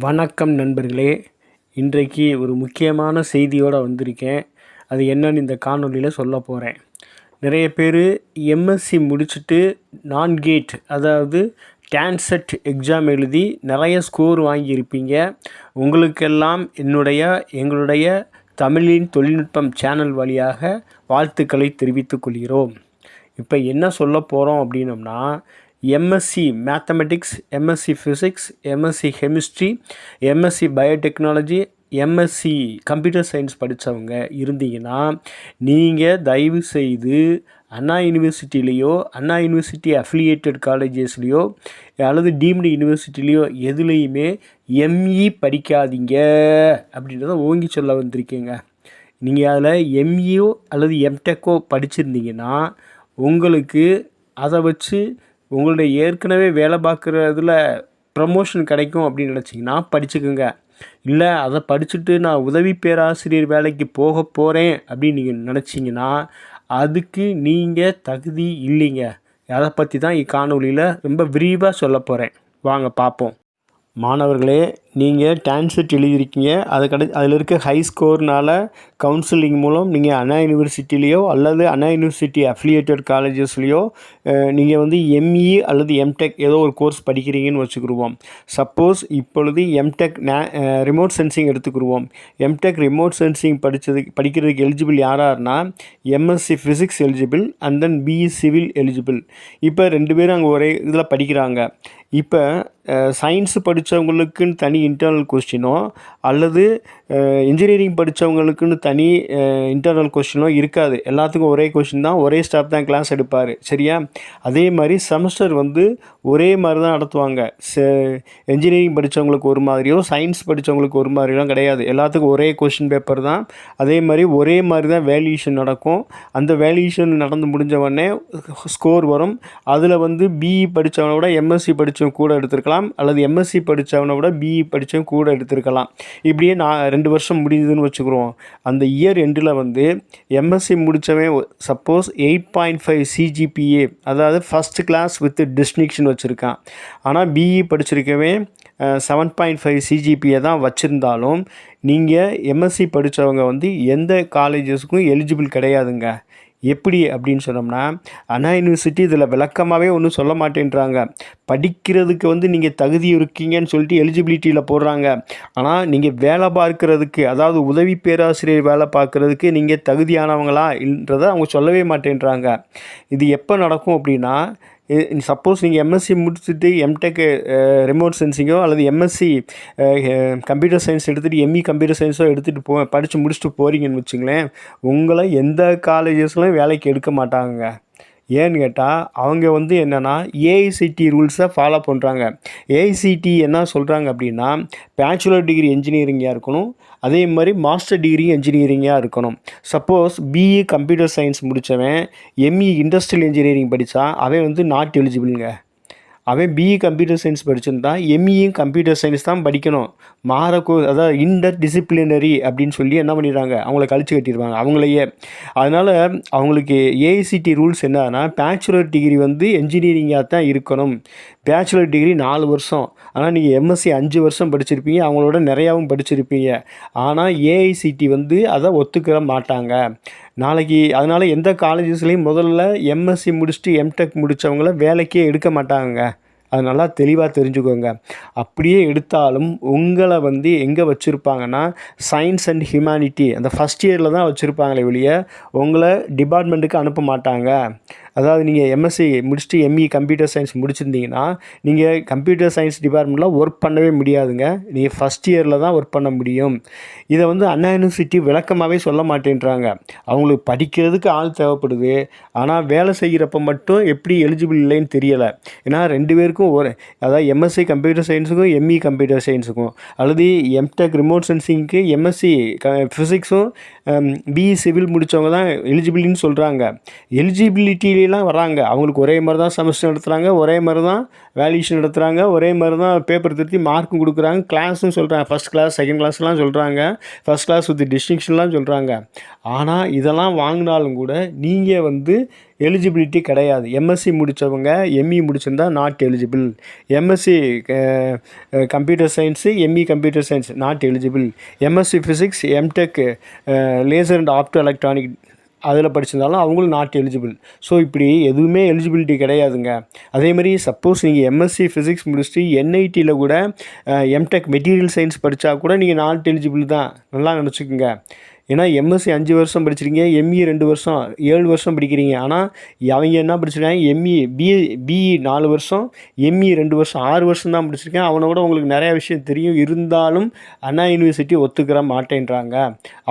வணக்கம் நண்பர்களே. இன்றைக்கு ஒரு முக்கியமான செய்தியோடு வந்திருக்கேன். அது என்னன்னு இந்த காணொலியில் சொல்ல போகிறேன் நிறைய பேர் எம்எஸ்சி முடிச்சுட்டு நான் கேட் அதாவது டான்செட் எக்ஸாம் எழுதி நிறைய ஸ்கோர் வாங்கியிருப்பீங்க. உங்களுக்கெல்லாம் என்னுடைய எங்களுடைய தமிழின் தொழில்நுட்பம் சேனல் வழியாக வாழ்த்துக்களை தெரிவித்துக் கொள்கிறோம். இப்போ என்ன சொல்ல போகிறோம் அப்படின்னம்னா MSc mathematics MSc physics MSc chemistry MSc biotechnology MSc computer science படித்தவங்க இருந்தீங்கன்னா நீங்கள் தயவு செய்து அண்ணா யூனிவர்சிட்டிலேயோ அண்ணா யூனிவர்சிட்டி அஃபிலியேட்டட் காலேஜஸ்லேயோ அல்லது டீம்டு யூனிவர்சிட்டிலேயோ எதுலேயுமே எம்இ படிக்காதீங்க அப்படின்றத ஓங்கி சொல்ல வந்திருக்கீங்க. நீங்கள் அதில் எம்இஓ அல்லது எம்டெக்கோ படிச்சிருந்தீங்கன்னா உங்களுக்கு அதை வச்சு உங்களுடைய ஏற்கனவே வேலை பார்க்குறதுல ப்ரமோஷன் கிடைக்கும் அப்படின்னு நினச்சிங்கன்னா படிச்சுக்கோங்க. இல்லை அதை படிச்சுட்டு நான் உதவி பேராசிரியர் வேலைக்கு போக போகிறேன் அப்படின்னு நீங்கள் நினச்சிங்கன்னா அதுக்கு நீங்கள் தகுதி இல்லைங்க. அதை பற்றி தான் இக்காணொலியில் ரொம்ப விரிவாக சொல்ல போகிறேன் வாங்க பார்ப்போம். மாணவர்களே நீங்கள் டான்செட் எழுதியிருக்கீங்க. அது கடை அதில் இருக்க ஹை ஸ்கோர்னால் கவுன்சிலிங் மூலம் நீங்கள் அண்ணா யூனிவர்சிட்டிலேயோ அல்லது அண்ணா யூனிவர்சிட்டி அஃபிலியேட்டட் காலேஜஸ்லேயோ நீங்கள் வந்து எம்இ அல்லது எம்டெக் ஏதோ ஒரு கோர்ஸ் படிக்கிறீங்கன்னு வச்சுக்கிடுவோம் சப்போஸ் இப்பொழுது எம்டெக் நே ரிமோட் சென்சிங் எடுத்துக்கிடுவோம் எம்டெக் ரிமோட் சென்சிங் படித்தது படிக்கிறதுக்கு eligible யாராருனா MSc physics eligible and then BE civil eligible இப்போ ரெண்டு பேரும் அங்கே ஒரே இதில் படிக்கிறாங்க. இப்போ சயின்ஸு படித்தவங்களுக்குன்னு தனி இன்டர்னல் கொஸ்டினோ அல்லது இன்ஜினியரிங் படித்தவங்களுக்குன்னு தனி இன்டர்னல் கொஸ்டினோ இருக்காது. எல்லாத்துக்கும் ஒரே கொஸ்டின் தான் ஒரே ஸ்டாஃப் தான் கிளாஸ் எடுப்பார். சரியா? அதே மாதிரி செமஸ்டர் வந்து ஒரே மாதிரி தான் நடத்துவாங்க. இன்ஜினியரிங் படித்தவங்களுக்கு ஒரு மாதிரியோ சயின்ஸ் படித்தவங்களுக்கு ஒரு மாதிரிலாம் கிடையாது. எல்லாத்துக்கும் ஒரே கொஷின் பேப்பர் தான். அதே மாதிரி ஒரே மாதிரி தான் வேல்யூஷன் நடக்கும். அந்த வேல்யூஷன் நடந்து முடிஞ்ச உடனே ஸ்கோர் வரும். அதில் வந்து பிஇ படித்தவனை விட எம்எஸ்சி படித்தவங்க கூட எடுத்திருக்கலாம். அல்லது எம்எஸ்சி படித்தவனை விட பிஇ படித்தவன் கூட எடுத்திருக்கலாம். இப்படியே நான் ரெண்டு வருஷம் முடியுதுன்னு வச்சுக்கிறோம் அந்த இயர் எண்டில் வந்து MSc முடித்தவன் suppose eight point five CGPA அதாவது ஃபஸ்ட் கிளாஸ் வித் டிஸ்டிங்ஷன் வச்சுருக்கான். ஆனால் பிஇ படிச்சிருக்கவே செவன் பாயிண்ட் ஃபைவ் சிஜிபிஏ தான் வச்சுருந்தாலும் நீங்கள் எம்எஸ்சி படித்தவங்க வந்து எந்த காலேஜஸ்க்கும் எலிஜிபிள் கிடையாதுங்க. எப்படி அப்படின்னு சொன்னோம்னா அண்ணா யூனிவர்சிட்டி இதில் விளக்கமாகவே ஒன்றும் சொல்ல மாட்டேன்றாங்க. படிக்கிறதுக்கு வந்து நீங்கள் தகுதி இருக்கீங்கன்னு சொல்லிட்டு எலிஜிபிலிட்டியில் போடுறாங்க. ஆனால் நீங்கள் வேலை பார்க்குறதுக்கு அதாவது உதவி பேராசிரியர் வேலை பார்க்குறதுக்கு நீங்கள் தகுதியானவங்களா இல்லைன்றதை அவங்க சொல்லவே மாட்டேன்றாங்க. இது எப்போ நடக்கும் அப்படின்னா சப்போஸ் நீங்கள் எம்எஸ்சி முடிச்சுட்டு எம்டெக்கு ரிமோட் சென்சிங்கோ அல்லது எம்எஸ்சி கம்ப்யூட்டர் சயின்ஸ் எடுத்துகிட்டு எம்இ கம்ப்யூட்டர் சயின்ஸோ எடுத்துகிட்டு போ படித்து முடிச்சுட்டு போகிறீங்கன்னு வச்சுங்களேன் உங்களை எந்த காலேஜஸ்லையும் வேலைக்கு எடுக்க மாட்டாங்க ஏன்னு கேட்டால் அவங்க வந்து என்னென்னா ஏஐசிடி ரூல்ஸை ஃபாலோ பண்ணுறாங்க ஏஐசிடி என்ன சொல்கிறாங்க அப்படின்னா பேச்சுலர் டிகிரி என்ஜினியரிங்காக இருக்கணும். அதே மாதிரி மாஸ்டர் டிகிரி என்ஜினியரிங்காக இருக்கணும். சப்போஸ் பிஇ கம்ப்யூட்டர் சயின்ஸ் முடித்தவன் எம்இ இண்டஸ்ட்ரியல் இன்ஜினியரிங் படித்தா அவன் வந்து நாட் எலிஜிபிளுங்க அவன் பிஇ கம்ப்யூட்டர் சயின்ஸ் படிச்சிருந்தா எம்இயும் கம்ப்யூட்டர் சயின்ஸ் தான் படிக்கணும். மாறக்கோ அதாவது இன்டர் டிசிப்ளினரி அப்படின்னு சொல்லி என்ன பண்ணிடுறாங்க? அவங்கள கழிச்சு கட்டிடுவாங்க அவங்களையே. அதனால் அவங்களுக்கு ஏஐசிடி ரூல்ஸ் என்னன்னா பேச்சுலர் டிகிரி வந்து என்ஜினியரிங்காக தான் இருக்கணும். பேச்சுலர் டிகிரி நாலு வருஷம். ஆனால் நீங்கள் எம்எஸ்சி அஞ்சு வருஷம் படிச்சிருப்பீங்க அவங்களோட நிறையாவும் படிச்சிருப்பீங்க. ஆனால் ஏஐசிடி வந்து அதை ஒத்துக்கிற மாட்டாங்க. நாளைக்கு அதனால் எந்த காலேஜஸ்லேயும் முதல்ல எம்எஸ்சி முடிச்சுட்டு எம்டெக் முடித்தவங்கள வேலைக்கே எடுக்க மாட்டாங்க. அது நல்லா தெளிவாக தெரிஞ்சுக்கோங்க. அப்படியே எடுத்தாலும் உங்களை வந்து எங்கே வச்சுருப்பாங்கன்னா சயின்ஸ் அண்ட் ஹியூமனிட்டி அந்த ஃபஸ்ட் இயரில் தான் வச்சுருப்பாங்களே வெளியே உங்களை டிபார்ட்மெண்ட்டுக்கு அனுப்ப மாட்டாங்க. அதாவது நீங்கள் எம்எஸ்சி முடிச்சுட்டு எம்இ கம்ப்யூட்டர் சயின்ஸ் முடிச்சிருந்தீங்கன்னா நீங்கள் கம்ப்யூட்டர் சயின்ஸ் டிபார்ட்மெண்ட்டில் ஒர்க் பண்ணவே முடியாதுங்க. நீங்கள் ஃபஸ்ட் இயரில் தான் ஒர்க் பண்ண முடியும். இதை வந்து அண்ணா யூனிவர்சிட்டி விளக்கமாகவே சொல்ல மாட்டேன்றாங்க. அவங்களுக்கு படிக்கிறதுக்கு ஆள் தேவைப்படுது. ஆனால் வேலை செய்கிறப்ப மட்டும் எப்படி எலிஜிபிள் இல்லைன்னு தெரியலை. ஏன்னா ரெண்டு பேருக்கும் ஒரு அதாவது எம்எஸ்சி கம்ப்யூட்டர் சயின்ஸுக்கும் எம்இ கம்ப்யூட்டர் சயின்ஸுக்கும் அல்லது எம்டெக் ரிமோட் சென்சிங்க்கு எம்எஸ்சி க ஃபிசிக்ஸும் பிஇ சிவில் முடித்தவங்க தான் எலிஜிபிலின்னு சொல்கிறாங்க எலிஜிபிலிட்டி வெளியெல்லாம் வராங்க. அவங்களுக்கு ஒரே மாதிரி தான் செமஸ்டர் நடத்துகிறாங்க ஒரே மாதிரி தான் வேல்யூஷன் நடத்துகிறாங்க ஒரே மாதிரி தான் பேப்பர் திருத்தி மார்க்கும் கொடுக்குறாங்க கிளாஸும் சொல்கிறாங்க ஃபஸ்ட் கிளாஸ் செகண்ட் கிளாஸ்லாம் சொல்கிறாங்க ஃபஸ்ட் கிளாஸ் வித் டிஸ்டிங்ஷன்லாம் சொல்கிறாங்க ஆனால் இதெல்லாம் வாங்கினாலும் கூட நீங்கள் வந்து எலிஜிபிலிட்டி கிடையாது. எம்எஸ்சி முடித்தவங்க எம்இ முடிச்சிருந்தா not eligible MSc computer science ME computer science not eligible MSc physics MTech laser and opto electronic அதில் படிச்சிருந்தாலும் அவங்களும் நாட் எலிஜிபிள் ஸோ இப்படி எதுவுமே எலிஜிபிலிட்டி கிடையாதுங்க. அதே மாதிரி சப்போஸ் நீங்கள் எம்எஸ்சி ஃபிசிக்ஸ் முடிச்சுட்டு என்ஐடியில் கூட எம்டெக் மெட்டீரியல் சயின்ஸ் படித்தா கூட நீங்கள் நாட் எலிஜிபிள் தான். நல்லா நினச்சிக்கோங்க. ஏன்னா எம்எஸ்சி அஞ்சு வருஷம் படிச்சிருக்கீங்க எம்இ ரெண்டு வருஷம் ஏழு வருஷம் படிக்கிறீங்க. ஆனால் அவங்க என்ன படிச்சிருக்காங்க? எம்இ பிஏ பிஇ நாலு வருஷம் எம்இ ரெண்டு வருஷம் ஆறு வருஷம் தான் படிச்சிருக்கேன். அவனோட உங்களுக்கு நிறையா விஷயம் தெரியும். இருந்தாலும் அண்ணா யூனிவர்சிட்டி ஒத்துக்கிற மாட்டேன்றாங்க.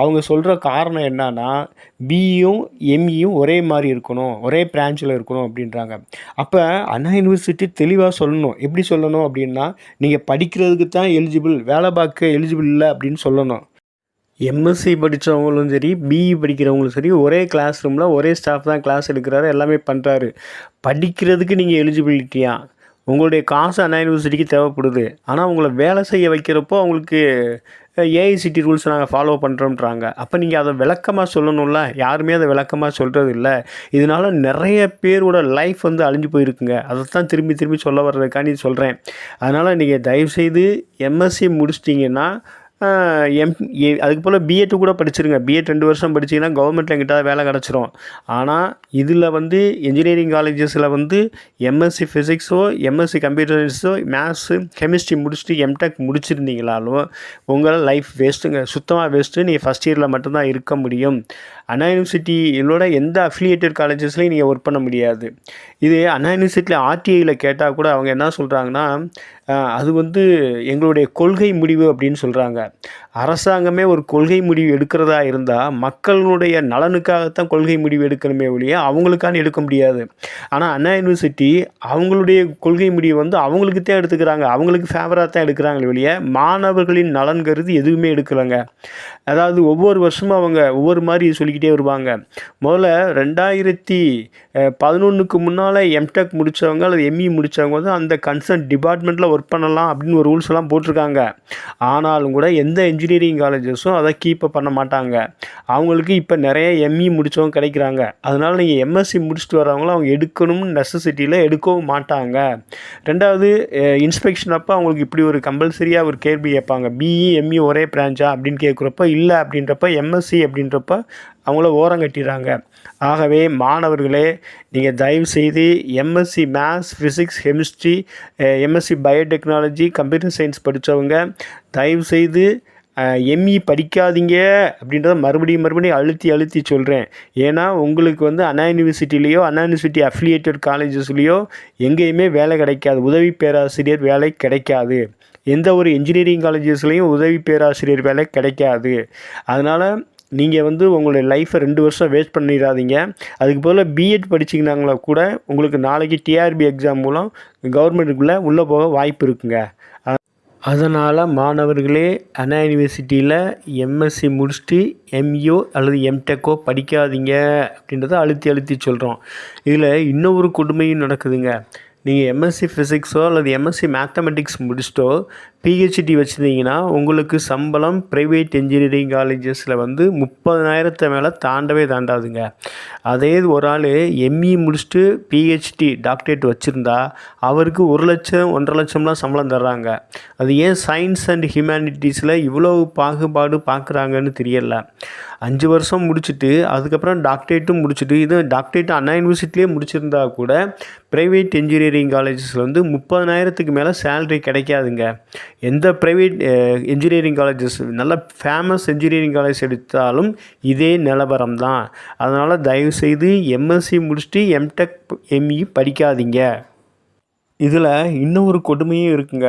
அவங்க சொல்கிற காரணம் என்னன்னா பிஇயும் எம்இயும் ஒரே மாதிரி இருக்கணும் ஒரே பிரான்ச்சில் இருக்கணும் அப்படின்றாங்க. அப்போ அண்ணா யூனிவர்சிட்டி தெளிவாக சொல்லணும். எப்படி சொல்லணும் அப்படின்னா நீங்கள் படிக்கிறதுக்கு தான் எலிஜிபிள் வேலை பார்க்க எலிஜிபிள் இல்லை அப்படின்னு சொல்லணும். எம்எஸ்சி படித்தவங்களும் சரி பிஇ படிக்கிறவங்களும் சரி ஒரே கிளாஸ் ரூமில் ஒரே ஸ்டாஃப் தான் கிளாஸ் எடுக்கிறாரு எல்லாமே பண்ணுறாரு படிக்கிறதுக்கு நீங்கள் எலிஜிபிலிட்டியா உங்களுடைய காசு அண்ணா யூனிவர்சிட்டிக்கு தேவைப்படுது. ஆனால் உங்களை வேலை செய்ய வைக்கிறப்போ அவங்களுக்கு ஏஐசிடி ரூல்ஸ் நாங்கள் ஃபாலோ பண்ணுறோம்ன்றாங்க அப்போ நீங்கள் அதை விளக்கமாக சொல்லணும்ல? யாருமே அதை விளக்கமாக சொல்கிறது இல்லை இதனால் நிறைய பேரோட லைஃப் வந்து அழிஞ்சு போயிருக்குங்க. அதை தான் திரும்பி திரும்பி சொல்ல வர்றதுக்காண்டி சொல்கிறேன் அதனால் நீங்கள் தயவுசெய்து எம்எஸ்சி முடிச்சிட்டிங்கன்னா எம் ஏ அதுக்கு போல் பிஎட்டு கூட படிச்சிருங்க. பிஎட் ரெண்டு வருஷம் படிச்சிங்கன்னா கவர்மெண்ட்டில் எங்கிட்ட வேலை கிடச்சிரும். ஆனால் இதில் வந்து இன்ஜினியரிங் காலேஜஸில் வந்து எம்எஸ்சி ஃபிசிக்ஸோ எம்எஸ்சி கம்ப்யூட்டர் சயின்ஸோ மேத்ஸு கெமிஸ்ட்ரி முடிச்சுட்டு எம்டெக் முடிச்சிருந்தீங்களாலும் உங்கள் லைஃப் வேஸ்ட்டுங்க சுத்தமாக வேஸ்ட்டு நீங்கள் ஃபஸ்ட் இயரில் மட்டும்தான் இருக்க முடியும். அண்ணா யூனிவர்சிட்டியிலோட எந்த அஃபிலியேட்டட் காலேஜஸ்லையும் நீங்கள் ஒர்க் பண்ண முடியாது. இது அண்ணா யூனிவர்சிட்டியில் ஆர்டிஐயில் கேட்டால் கூட அவங்க என்ன சொல்கிறாங்கன்னா அது வந்து எங்களுடைய கொள்கை முடிவு அப்படின்னு சொல்கிறாங்க அரசாங்கமே ஒரு கொள்கை முடிவு எடுக்கிறதா இருந்தால் மக்களுடைய நலனுக்காகத்தான் கொள்கை முடிவு எடுக்கணுமே ஒழிய அவங்களுக்கான எடுக்க முடியாது. ஆனால் அண்ணா யூனிவர்சிட்டி அவங்களுடைய கொள்கை முடிவு வந்து அவங்களுக்கு தான் எடுத்துக்கிறாங்க. அவங்களுக்கு ஃபேவராக தான் எடுக்கிறாங்களே ஒழிய மாணவர்களின் நலன் கருதி எதுவுமே எடுக்கலைங்க. அதாவது ஒவ்வொரு வருஷமும் அவங்க ஒவ்வொரு மாதிரி சொல்லிக்கிட்டு வருவாங்க. முதல்ல ரெண்டாயிரத்தி பதினொன்றுக்கு முன்னால் எம்டெக் முடித்தவங்க அல்லது எம்இ முடித்தவங்க வந்து அந்த கன்சர்ன் டிபார்ட்மெண்ட்டில் ஒர்க் பண்ணலாம் அப்படின்னு ஒரு ரூல்ஸ் எல்லாம் போட்டிருக்காங்க. ஆனாலும் கூட எந்த இன்ஜினியரிங் காலேஜஸும் அதை கீப்பப் பண்ண மாட்டாங்க. அவங்களுக்கு இப்போ நிறைய எம்இ முடித்தவங்க கிடைக்கிறாங்க. அதனால் நீங்கள் எம்எஸ்சி முடிச்சுட்டு வரவங்களும் அவங்க எடுக்கணும்னு நெசசிட்டியில் எடுக்கவும் மாட்டாங்க. ரெண்டாவது இன்ஸ்பெக்ஷன் அப்போ அவங்களுக்கு இப்படி ஒரு கம்பல்சரியாக ஒரு கேள்வி கேட்பாங்க. பிஇ எம்இ ஒரே பிரான்ச்சா அப்படின்னு கேட்குறப்ப இல்லை அப்படின்றப்ப எம்எஸ்சி அப்படின்றப்ப அவங்கள ஓரம் கட்டிடுறாங்க. ஆகவே மாணவர்களே நீங்கள் தயவு செய்து MSc maths physics chemistry MSc biotechnology computer science படித்தவங்க தயவு செய்து எம்இ படிக்காதீங்க அப்படின்றத மறுபடியும் மறுபடியும் அழுத்தி அழுத்தி சொல்கிறேன் ஏன்னா உங்களுக்கு வந்து அண்ணா யூனிவர்சிட்டிலேயோ அண்ணா யூனிவர்சிட்டி அஃபிலியேட்டட் காலேஜஸ்லேயோ எங்கேயுமே வேலை கிடைக்காது. உதவி பேராசிரியர் வேலை கிடைக்காது. எந்த ஒரு இன்ஜினியரிங் காலேஜஸ்லேயும் உதவி பேராசிரியர் வேலை கிடைக்காது. அதனால் நீங்கள் வந்து உங்களுடைய லைஃப்பை ரெண்டு வருஷம் வேஸ்ட் பண்ணிடாதீங்க. அதுக்கு போல் பிஎட் படிச்சிங்கனாங்களா கூட உங்களுக்கு நாளைக்கு டிஆர்பி எக்ஸாம் மூலம் கவர்மெண்ட்டுக்குள்ளே உள்ளே போக வாய்ப்பு இருக்குங்க. அதனால் மாணவர்களே அண்ணா யூனிவர்சிட்டியில் எம்எஸ்சி முடிச்சுட்டு எம்இஓ அல்லது எம்டெக்கோ படிக்காதீங்க அப்படின்றத அழுத்தி அழுத்தி சொல்கிறோம் இதில் இன்னொரு கொடுமையும் நடக்குதுங்க. நீங்கள் எம்எஸ்சி ஃபிசிக்ஸோ அல்லது எம்எஸ்சி மேத்தமெட்டிக்ஸ் முடிச்சிட்டோ பிஹெச்டி வச்சுருந்தீங்கன்னா உங்களுக்கு சம்பளம் ப்ரைவேட் இன்ஜினியரிங் காலேஜஸில் வந்து முப்பதனாயிரத்தை மேலே தாண்டவே தாண்டாதுங்க. அதே ஒரு ஆள் எம்இ முடிச்சுட்டு பிஹெச்டி டாக்டரேட் வச்சுருந்தா அவருக்கு ஒரு லட்சம் ஒன்றரை லட்சம்லாம் சம்பளம் தர்றாங்க. அது ஏன் சயின்ஸ் அண்ட் ஹியூமனிட்டிஸில் இவ்வளோ பாகுபாடு பார்க்குறாங்கன்னு தெரியல. அஞ்சு வருஷம் முடிச்சுட்டு அதுக்கப்புறம் டாக்டரேட்டும் முடிச்சுட்டு இது டாக்டரேட் அண்ணா யூனிவர்சிட்டிலே முடிச்சிருந்தா கூட ப்ரைவேட் இன்ஜினியரிங் காலேஜஸில் வந்து முப்பதனாயிரத்துக்கு மேலே சேல்ரி கிடைக்காதுங்க. எந்த ப்ரைவேட் இன்ஜினியரிங் காலேஜஸ் நல்ல ஃபேமஸ் இன்ஜினியரிங் காலேஜ் எடுத்தாலும் இதே நிலவரம் தான் அதனால் தயவுசெய்து எம்எஸ்சி முடிச்சுட்டு எம்டெக் எம்இ படிக்காதீங்க. இதில் இன்னும் ஒரு கொடுமையும் இருக்குங்க.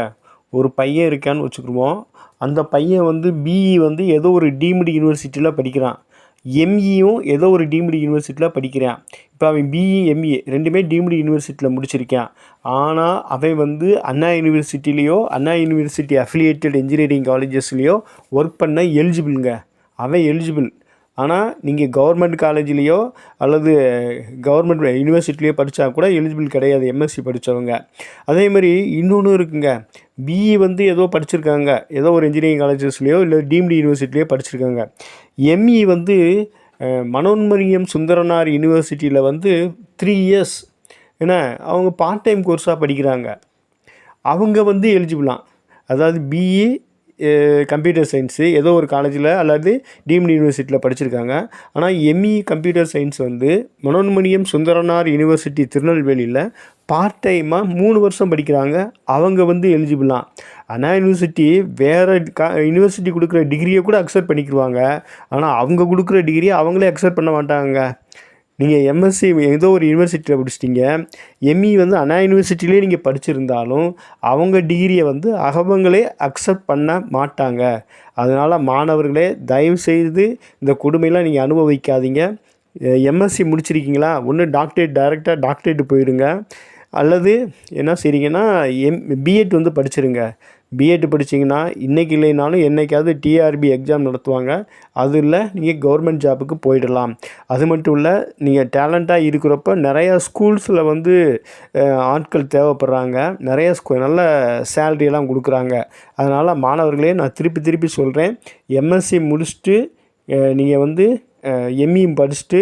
ஒரு பையன் இருக்கான்னு வச்சுக்கிடுவோம். அந்த பையன் வந்து பிஇ வந்து ஏதோ ஒரு டீம்டு யூனிவர்சிட்டியில் படிக்கிறான். எம்இயும் ஏதோ ஒரு டீம்டு யூனிவர்சிட்டியில் படிக்கிறான். இப்போ அவன் பிஇ எம்இ ரெண்டுமே டீம்டு யூனிவர்சிட்டியில் முடிச்சிருக்கான். ஆனால் அவன் வந்து அண்ணா யூனிவர்சிட்டிலேயோ அண்ணா யூனிவர்சிட்டி அஃபிலியேட்டட் இன்ஜினியரிங் காலேஜஸ்லேயோ ஒர்க் பண்ண எலிஜிபிளுங்க அவன் எலிஜிபிள் ஆனால் நீங்கள் கவர்மெண்ட் காலேஜ்லேயோ அல்லது கவர்மெண்ட் யூனிவர்சிட்டிலையோ படித்தா கூட எலிஜிபிள் கிடையாது எம்எஸ்சி படித்தவங்க அதே மாதிரி இன்னொன்று இருக்குங்க. பிஇ வந்து ஏதோ படிச்சிருக்காங்க. ஏதோ ஒரு இன்ஜினியரிங் காலேஜஸ்லேயோ இல்லை டீம்டு யூனிவர்சிட்டிலையோ படிச்சிருக்காங்க. எம்இ வந்து மனோன்மரியம் சுந்தரனார் யூனிவர்சிட்டியில் வந்து த்ரீ இயர்ஸ் ஏன்னா அவங்க பார்ட் டைம் கோர்ஸாக படிக்கிறாங்க. அவங்க வந்து எலிஜிபிளாம் அதாவது பிஇ கம்ப்யூட்டர் சயின்ஸு ஏதோ ஒரு காலேஜில் அல்லது டீம்டு யூனிவர்சிட்டியில் படிச்சிருக்காங்க. ஆனால் எம்இ கம்ப்யூட்டர் சயின்ஸ் வந்து மனோன்மணியம் சுந்தரனார் யூனிவர்சிட்டி திருநெல்வேலியில் பார்ட் டைமாக மூணு வருஷம் படிக்கிறாங்க. அவங்க வந்து எலிஜிபிளாம் அண்ணா யூனிவர்சிட்டி வேறு கா யூனிவர்சிட்டி கொடுக்குற டிகிரியை கூட அக்செப்ட் பண்ணிக்கிடுவாங்க ஆனால் அவங்க கொடுக்குற டிகிரியை அவங்களே அக்செப்ட் பண்ண மாட்டாங்க. நீங்கள் எம்எஸ்சி ஏதோ ஒரு யூனிவர்சிட்டியில் படிச்சிட்டிங்க. எம்இ வந்து அண்ணா யூனிவர்சிட்டிலே நீங்கள் படிச்சிருந்தாலும் அவங்க டிகிரியை வந்து அவங்களே அக்செப்ட் பண்ண மாட்டாங்க. அதனால் மாணவர்களே தயவு செய்து இந்த கொடுமையெல்லாம் நீங்கள் அனுபவிக்காதீங்க. எம்எஸ்சி முடிச்சிருக்கீங்களா? ஒன்று டாக்டரேட் டைரெக்டாக டாக்டரேட்டு போயிடுங்க. அல்லது என்ன செய்றீங்கன்னா எம் பிஎட் வந்து படிச்சிருங்க. பிஎட் படிச்சீங்கன்னா இன்றைக்கி இல்லைனாலும் என்றைக்காவது டிஆர்பி எக்ஸாம் நடத்துவாங்க. அதில் நீங்கள் கவர்மெண்ட் ஜாபுக்கு போயிடலாம். அது மட்டும் இல்லை நீங்கள் டேலண்ட்டாக இருக்கிறப்ப நிறையா ஸ்கூல்ஸில் வந்து ஆட்கள் தேவைப்படுறாங்க. நிறைய ஸ்கூ நல்ல சேலரியெல்லாம் கொடுக்குறாங்க. அதனால் மாணவர்களே நான் திருப்பி திருப்பி சொல்கிறேன் எம்எஸ்சி முடிச்சுட்டு நீங்கள் வந்து எம்இ படிச்சுட்டு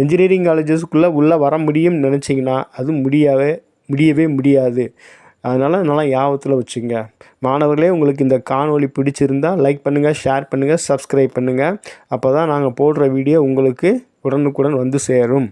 இன்ஜினியரிங் காலேஜஸ்க்குள்ளே உள்ளே வர முடியும்னு நினச்சிங்கன்னா அது முடியவே முடியவே முடியாது. அதனால் நல்லா ஞாபகத்தில் வச்சுங்க. மாணவர்களே உங்களுக்கு இந்த காணொலி பிடிச்சிருந்தா லைக் பண்ணுங்கள் ஷேர் பண்ணுங்கள் சப்ஸ்கிரைப் பண்ணுங்கள் அப்போ தான் நாங்கள் போடுற வீடியோ உங்களுக்கு உடனுக்குடன் வந்து சேரும்.